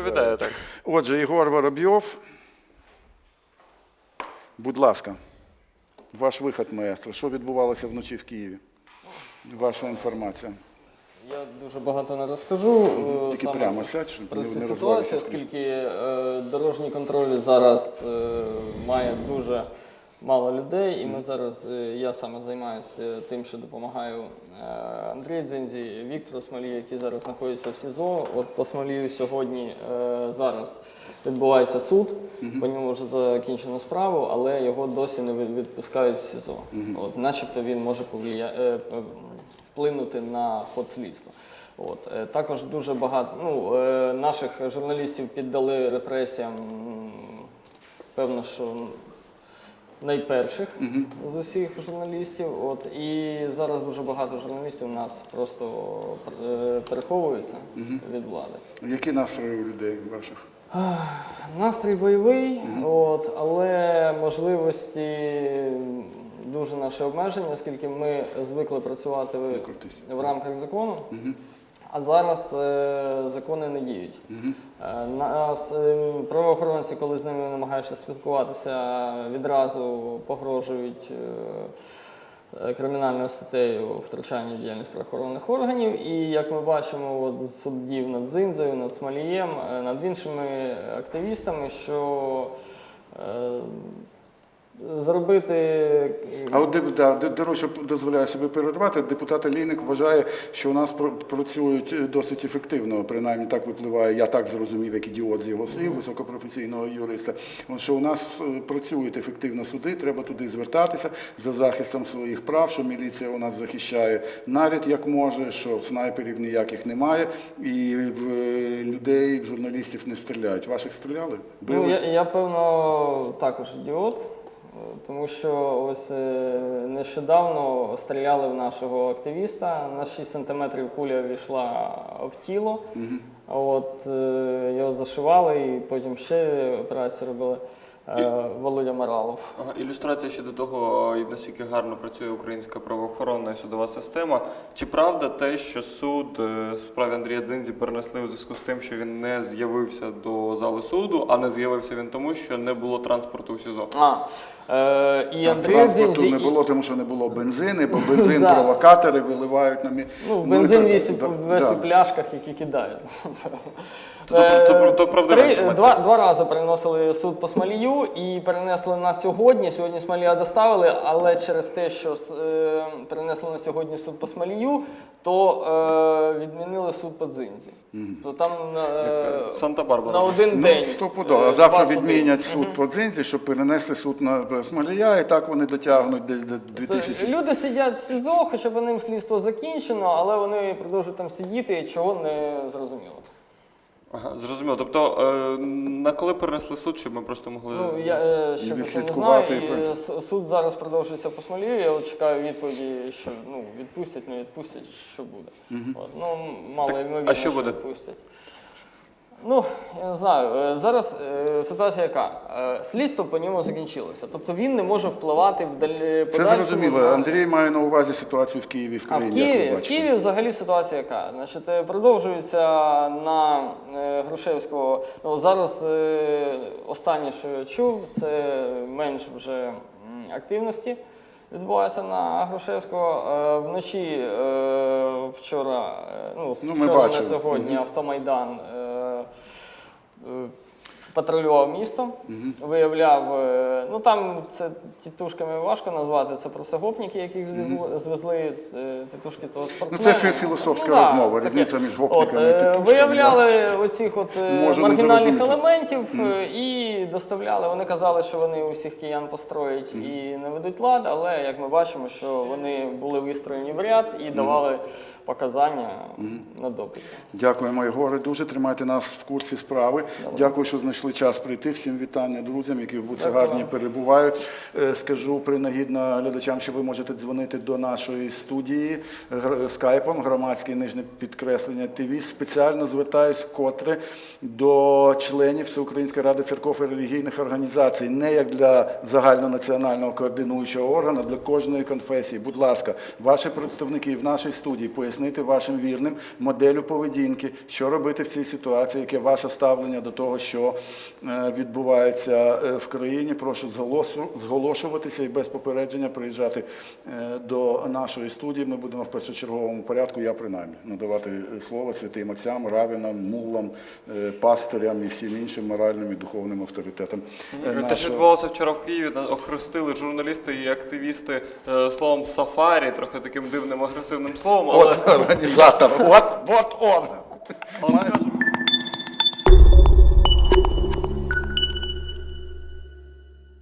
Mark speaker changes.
Speaker 1: відповідає так.
Speaker 2: Отже, Єгор Воробйов. Будь ласка, ваш вихід, маестро. Що відбувалося вночі в Києві? Ваша інформація.
Speaker 3: Я дуже багато не розкажу. е,
Speaker 2: Тільки
Speaker 3: саме
Speaker 2: прямо сядь, щоб
Speaker 3: про
Speaker 2: не-
Speaker 3: цю ситуацію, оскільки е, дорожній контроль зараз е, має дуже мало людей, і ми зараз, е, я саме займаюся тим, що допомагаю е, Андрію Дзинзі, Віктору Смолію, які зараз знаходяться в СІЗО. От по Смолію сьогодні е, зараз відбувається суд, по ньому вже закінчено справу, але його досі не відпускають з СІЗО. От, начебто він може повлия... вплинути на ход слідства. От. Також дуже багато ну, наших журналістів піддали репресіям, певно, що найперших з усіх журналістів. От. І зараз дуже багато журналістів у нас просто е, переховуються від влади.
Speaker 2: Які настрої у людей ваших?
Speaker 3: Настрій бойовий, от, але можливості дуже наші обмежені, оскільки ми звикли працювати в,
Speaker 2: крутись.
Speaker 3: в рамках закону. А зараз е, закони не діють. Е, нас е, правоохоронці, коли з ними намагаєшся спілкуватися, відразу погрожують е, е, кримінальною статтею втручання в діяльність правоохоронних органів. І як ми бачимо, от з суддів над Дзинзою, над Смолієм, е, над іншими активістами, що е, зробити
Speaker 2: А от да, дорожче дозволяє себе перервати. Депутат Олійник вважає, що у нас працюють досить ефективно. Принаймні так випливає. Я так зрозумів, як ідіот з його слів, високопрофесійного юриста. Що у нас е, працюють ефективно суди, треба туди звертатися за захистом своїх прав, що міліція у нас захищає навіть як може, що снайперів ніяких немає, і в е, людей, в журналістів не стріляють. Ваших стріляли? Били?
Speaker 3: Ну, я, я певно також ідіот, тому що ось е, нещодавно стріляли в нашого активіста. На 6 сантиметрів куля війшла в тіло. От, е, його зашивали і потім ще операцію робили. Е, Володя Маралов.
Speaker 1: Ага, Ілюстрація щодо того, і наскільки гарно працює українська правоохоронна і судова система. Чи правда те, що суд е, в справі Андрія Дзинзі перенесли у зв'язку з тим, що він не з'явився до зали суду, а не з'явився він тому, що не було транспорту у СІЗО?
Speaker 3: А, е, і Андрій
Speaker 2: Транспорту
Speaker 3: Дзинзі,
Speaker 2: не було, тому що не було бензину, бо бензин провокатори виливають на мі...
Speaker 3: Ну, бензин
Speaker 2: так-
Speaker 3: весь, у- пляшках, які кидають.
Speaker 1: То- то- то- то правдива
Speaker 3: три- Два, два рази переносили суд по Смолію і перенесли на сьогодні. Сьогодні Смолія доставили, але через те, що е, перенесли на сьогодні суд по Смолію, то е, відмінили суд по Дзинзі. То там е,
Speaker 1: Санта-Барбара.
Speaker 3: на один
Speaker 2: Ну,
Speaker 3: день.
Speaker 2: стопудово.
Speaker 3: е,
Speaker 2: А завтра
Speaker 3: два суди.
Speaker 2: відмінять суд по дзинзі, щоб перенесли суд на Смолія, і так вони дотягнуть десь до
Speaker 3: То
Speaker 2: 2000.
Speaker 3: Люди сидять в СІЗО, хоча б ним слідство закінчено, але вони продовжують там сидіти, чого не зрозуміло.
Speaker 1: Ага, зрозуміло. Тобто, е, на коли перенесли суд, щоб ми просто могли.
Speaker 3: Ну, я е, ще про це не знаю.
Speaker 2: відслідкувати
Speaker 3: І, е, с- суд зараз продовжується по смолі. Я от чекаю відповіді, що ну, відпустять, не відпустять, що буде. От, ну, мало ймовірно,
Speaker 1: а що буде?
Speaker 3: відпустять. Ну, я не знаю. Е, Зараз е, ситуація яка? Е, Слідство по ньому закінчилося. Тобто він не може впливати в далі
Speaker 2: Це
Speaker 3: подальшому
Speaker 2: зрозуміло.
Speaker 3: на-
Speaker 2: Андрій має на увазі ситуацію в Києві в
Speaker 3: а в
Speaker 2: країні. як ви
Speaker 3: Києві, в
Speaker 2: бачите.
Speaker 3: Києві взагалі ситуація яка? Значить, е, продовжується на е, Грушевського. Ну, зараз е, останнє, що я чув, це менш вже м, активності відбувається на Грушевського. Е, вночі е, вчора, е, ну, з
Speaker 2: Ну, ми
Speaker 3: вчора на
Speaker 2: бачили.
Speaker 3: сьогодні автомайдан. Е, е, Патрулював місто, виявляв, е, ну там це тітушками важко назвати, це просто гопніки, яких звезли, звезли е, тітушки того спортсмена.
Speaker 2: фі- філософська
Speaker 3: да,
Speaker 2: розмова,
Speaker 3: таке.
Speaker 2: різниця між гопниками і
Speaker 3: От, е,
Speaker 2: тітушками,
Speaker 3: Виявляли оцих от е, маргінальних
Speaker 2: зрозуміти.
Speaker 3: елементів е, і доставляли. Вони казали, що вони усіх киян построять і не ведуть лад, але як ми бачимо, що вони були вистроєні в ряд і давали показання на допиті.
Speaker 2: Дякуємо, Єгоре. Дуже тримайте нас в курсі справи. Дякую, що знайшли знайшли час прийти. Всім вітання друзям, які в Буцегарні перебувають. Е, Скажу принагідно глядачам, що ви можете дзвонити до нашої студії скайпом, громадське нижнє підкреслення ТВ. Спеціально звертаюсь вкотре до членів Всеукраїнської ради церков і релігійних організацій, не як для загальнонаціонального координуючого органу, для кожної конфесії. Будь ласка, ваші представники в нашій студії пояснити вашим вірним моделю поведінки, що робити в цій ситуації, яке ваше ставлення до того, що відбувається е, в країні. Прошу зголошуватися і без попередження приїжджати е, до нашої студії. Ми будемо в першочерговому порядку, я принаймні, надавати е, слово святим отцям, равінам, мулам, е, пастирям і всім іншим моральним і духовним авторитетам. е,
Speaker 1: Те, що відбувалося вчора в Києві, охрестили журналісти і активісти е, словом сафарі, трохи таким дивним агресивним словом, але
Speaker 2: От організатор, от, от он.